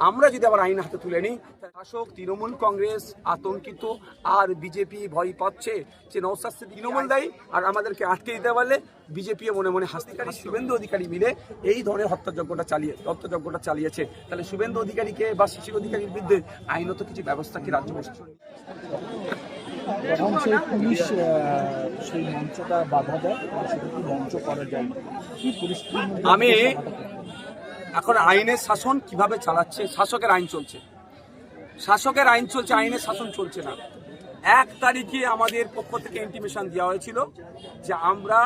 আমরা যদি আবার আইন হাতে তুলে নিই শাসক তৃণমূল কংগ্রেস আতঙ্কিত আর বিজেপি ভয় পাচ্ছে যে নৌসাদ তৃণমূল দায়ী আর আমাদেরকে আটকে দিতে পারলে বিজেপি মনে মনে হাসতিকারী শুভেন্দু অধিকারী মিলে এই ধরনের হত্যাযজ্ঞটা চালিয়ে হত্যাযজ্ঞটা চালিয়েছে। তাহলে শুভেন্দু অধিকারীকে বা শিশির অধিকারীর বিরুদ্ধে আইনত কিছু ব্যবস্থা কি রাজ্য প্রশাসন তখন সেই পুলিশ সেই মঞ্চটা বাধা দেয় সেটা কি মঞ্চ করা যায়? কি আমি এখন আইনের শাসন কীভাবে চালাচ্ছে? শাসকের আইন চলছে। শাসকের আইন চলছে, আইনের শাসন চলছে না। এক তারিখে আমাদের পক্ষ থেকে ইন্টিমেশন দেওয়া হয়েছিল যে আমরা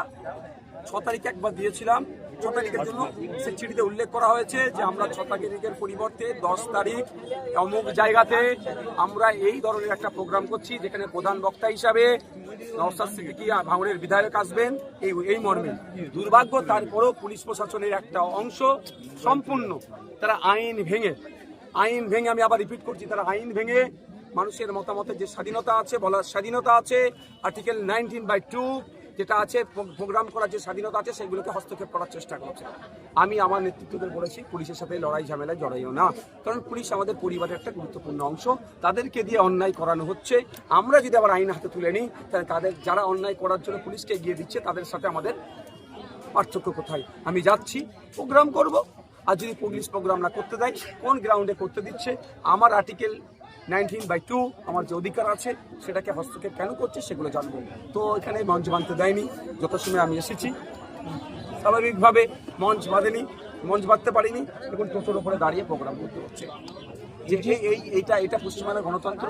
ছ তারিখে একবার দিয়েছিলাম। ছ তারিখের জন্য সে চিঠিতে উল্লেখ করা হয়েছে যে আমরা ছ তারিখের পরিবর্তে দশ তারিখ অমুক জায়গাতে আমরা এই ধরনের একটা প্রোগ্রাম করছি যেখানে প্রধান বক্তা হিসাবে নওসাদ সিদ্দিকী ভাঙড়ের বিধায়ক আসবেন এই এই মর্মে। দুর্ভাগ্য, তারপরেও পুলিশ প্রশাসনের একটা অংশ সম্পূর্ণ তারা আইন ভেঙে আইন ভেঙে আমি আবার রিপিট করছি, তারা আইন ভেঙে মানুষের মতামতের যে স্বাধীনতা আছে, বলার স্বাধীনতা আছে আর্টিকেল নাইনটিন বাই টু যেটা আছে প্রোগ্রাম করার যে স্বাধীনতা আছে, সেগুলোকে হস্তক্ষেপ করার চেষ্টা করছে। আমি আমার নেতৃত্বদের বলেছি, পুলিশের সাথে লড়াই ঝামেলায় জড়াইও না। কারণ পুলিশ আমাদের পরিবারের একটা গুরুত্বপূর্ণ অংশ। তাদেরকে দিয়ে অন্যায় করানো হচ্ছে। আমরা যদি আবার আইন হাতে তুলে নিই, তাহলে তাদের যারা অন্যায় করার জন্য পুলিশকে এগিয়ে দিচ্ছে, তাদের সাথে আমাদের পার্থক্য কোথায়? আমি যাচ্ছি, প্রোগ্রাম করব। আর যদি পুলিশ প্রোগ্রাম না করতে দেয়, কোন গ্রাউন্ডে করতে দিচ্ছে? আমার আর্টিকেল নাইনটিন বাই টু আমার যে অধিকার আছে সেটাকে হস্তক্ষেপ কেন করছে সেগুলো জানব। তো এখানে মঞ্চ বাঁধতে দেয়নি যত সময় আমি এসেছি। স্বাভাবিকভাবে মঞ্চ বাঁধেনি মঞ্চ বাঁধতে পারিনি এখন টোটোর উপরে দাঁড়িয়ে প্রোগ্রাম করতে হচ্ছে। যে এই- এই এইটা এটা গণতন্ত্র?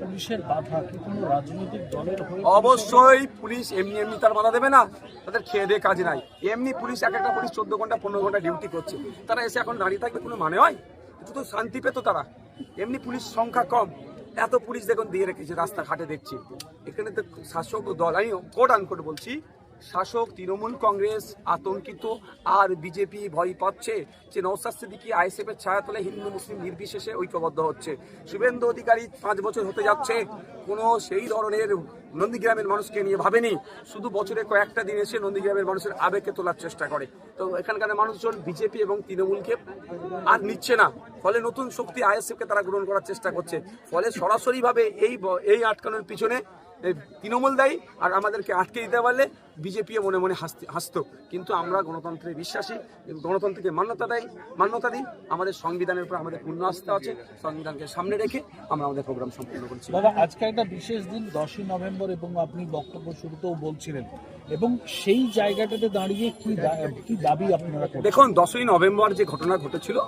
পুলিশের বাধা কি কোনো রাজনৈতিক দলের অবশ্যই পুলিশ এমনি এমনি তার বাধা দেবে না তাদের খেয়ে দিয়ে কাজ নাই। এমনি পুলিশ এক একটা পুলিশ চোদ্দ ঘণ্টা পনেরো ঘণ্টা ডিউটি করছে। তারা এসে এখন দাঁড়িয়ে থাকবে কোনো মানে হয়? একটু তো শান্তি পেতো তারা। এমনি পুলিশ সংখ্যা কম। এত পুলিশ দেখুন দিয়ে রেখেছে, রাস্তাঘাটে দেখছি। এখানে তো শাসক দল আমি কোট আনকোট বলছি শাসক তৃণমূল কংগ্রেস আতঙ্কিত, আর বিজেপি ভয় পাচ্ছে যে নৌসাদ সিদ্দিকী এর ছায়াতলে হিন্দু মুসলিম নির্বিশেষে ঐক্যবদ্ধ হচ্ছে। শুভেন্দু অধিকারী পাঁচ বছর হতে যাচ্ছে, কোনো সেই ধরনের নন্দীগ্রামের মানুষকে নিয়ে ভাবেনি। শুধু বছরে কয়েকটা দিন এসে নন্দীগ্রামের মানুষের আবেগকে তোলার চেষ্টা করে। তো এখানকার মানুষজন বিজেপি এবং তৃণমূলকে আর নিচ্ছে না। ফলে নতুন শক্তি আইএসএফকে তারা গ্রহণ করার চেষ্টা করছে। ফলে সরাসরিভাবে এই এই আটকানোর পিছনে তৃণমূল দায়ী আর আমাদেরকে আটকে দিতে পারলে বিজেপি মনে মনে হাসতে হাসতো। কিন্তু আমরা গণতন্ত্রে বিশ্বাসী গণতন্ত্রকে মান্যতা দেয় মান্যতা দিই। আমাদের সংবিধানের উপর আমাদের পূর্ণ আস্থা আছে। সংবিধানকে সামনে রেখে আমরা আমাদের প্রোগ্রাম সম্পূর্ণ করছি। দাদা আজকে একটা বিশেষ দিন দশই নভেম্বর এবং আপনি বক্তব্য শুরুতেও বলছিলেন। এবং সেই জায়গাটাতে দাঁড়িয়ে কি কি দাবি আপনারা দেখুন দশই নভেম্বর যে ঘটনা ঘটেছিল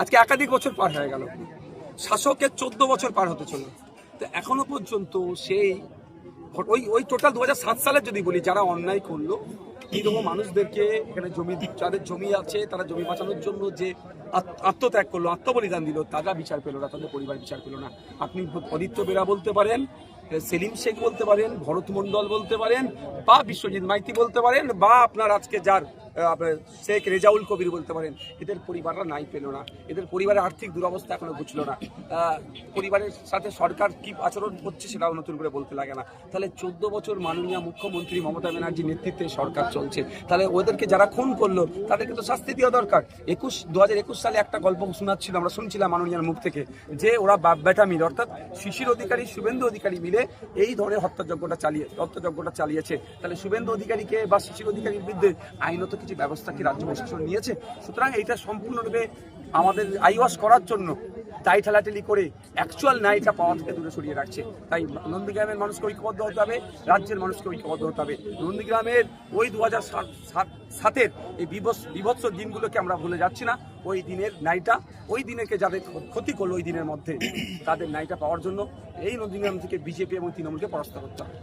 আজকে একাধিক বছর পার হয়ে গেল। শাসকের চোদ্দ বছর পার হতে চলল। তো এখনও পর্যন্ত সেই ওই ওই টোটাল দু সালের যদি বলি, যারা অন্যায় করল এইরকম মানুষদেরকে এখানে জমি যাদের জমি আছে, তারা জমি বাঁচানোর জন্য যে আত্ম- আত্মত্যাগ করল, আত্মবলিদান দিল, তারা বিচার পেল না, তাদের পরিবার বিচার পেল না। আপনি অদিত্য বেরা বলতে পারেন সেলিম শেখ বলতে পারেন, ভরত মন্ডল বলতে পারেন, বা বিশ্বজিৎ মাইতি বলতে পারেন, বা আপনার আজকে যার শেখ রেজাউল কবির বলতে পারেন, এদের পরিবাররা নাই পেল না। এদের পরিবারের আর্থিক দুরবস্থা এখনও বুঝলো না। পরিবারের সাথে সরকার কি আচরণ করছে সেটাও নতুন করে বলতে লাগে না। তাহলে চোদ্দ বছর মাননীয় মুখ্যমন্ত্রী মমতা ব্যানার্জির নেতৃত্বে সরকার চলছে। তাহলে ওদেরকে যারা খুন করল, তাদেরকে তো শাস্তি দেওয়া দরকার। একুশ দু সালে একটা গল্প শোনাচ্ছিল, আমরা শুনছিলাম মাননীয়ার মুখ থেকে, যে ওরা বাপ বেটা মিল, অর্থাৎ শিশির অধিকারী, শুভেন্দু অধিকারী মিলে এই ধরনের হত্যাযজ্ঞটা চালিয়ে হত্যাযজ্ঞটা চালিয়েছে। তাহলে শুভেন্দু অধিকারীকে বা শিশির অধিকারীর বিরুদ্ধে আইনত ব্যবস্থা কি রাজ্য প্রশাসন নিয়েছে, সুতরাং এইটা সম্পূর্ণরূপে আমাদের আইওয়াস করার জন্য দায় ঠেলাঠেলি করে অ্যাকচুয়াল ন্যায়টা পাওয়া থেকে দূরে সরিয়ে রাখছে। তাই নন্দীগ্রামের মানুষকে ঐক্যবদ্ধ হতে হবে, রাজ্যের মানুষকে ঐক্যবদ্ধ হতে হবে। নন্দীগ্রামের ওই দু হাজার সাতের এই বিভৎস দিনগুলোকে আমরা ভুলে যাচ্ছি না। ওই দিনের ন্যায়টা ওই দিনেরকে যাদের ক্ষতি করল ওই দিনের মধ্যে, তাদের ন্যায়টা পাওয়ার জন্য এই নন্দীগ্রাম থেকে বিজেপি এবং তৃণমূলকে পরাস্ত করতে হবে।